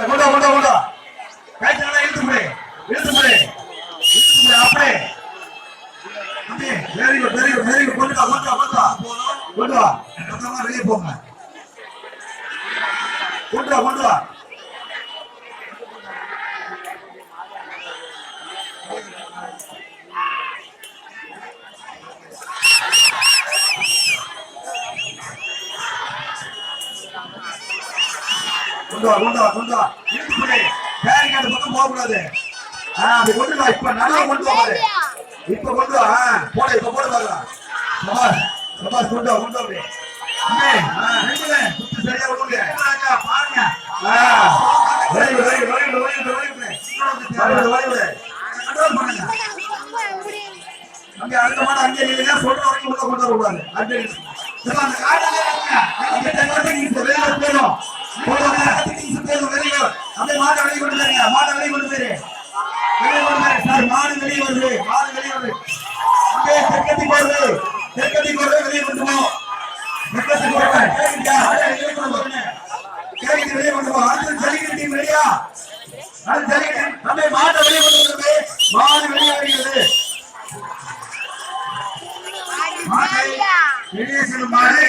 கொண்டா கொண்டா கொண்டா கைத்து நல்லா இழுத்து போடு இழுத்து போடு இழுத்து போடு அப்படியே. அப்படியே very good very good very good கொண்டு வா கொண்டு வா கொண்டு வா கொண்டு வா மொத்தமா வெளியே போங்க. கொண்டு வா கொண்டு வா கொண்டு வா கொண்டு வா கொண்டு வா இழுத்து போடு. பேரிங் அந்த பக்கம் போக கூடாது ஆ அப்படி கொண்டு வா. இப்ப நல்லா கொண்டு வா பாரு. இப்ப கொண்டு வா. போடு இப்ப போடு பாருங்க சபாஸ் சபாஸ் கொண்டு வா கொண்டு வா சரியா விடுங்க. பாருங்க. good. control பண்ணுங்க. அங்கே அடுத்த மாடு அங்கே நில்லுங்க, சொல்ற வரைக்கும் உள்ள கொண்டு வரக்கூடாது. அந்த டீம் சுத்தேது வெளியே அப்படியே மாட்டை வெளியே கொண்டு போயிருங்க. மாட்டை வெளியே கொண்டு போயிரு. வெளியே கொண்டு போயிரு. சார் மாடு வெளியே வருது. மாடு வெளியே வருது. அப்படியே தெற்கத்துக்கு வருது தெற்கத்துக்கு வருது வெளியே கொண்டு போவோம் தெற்கத்துக்கு வருவேன் கேட்குறியா அப்படியே வெளியே கொண்டு போறேன் கேட்குறது வெளியே கொண்டு போவோம் அடுத்து ஜல்லிக்கட்டு டீம் வெளியா அடுத்து ஜல்லிக்கட்டு அப்படியே மாட்டை வெளியே கொண்டு வருது. மாடு வெளியே வருகிறது. மாட்டை வெளியே செல்லும் மாடு.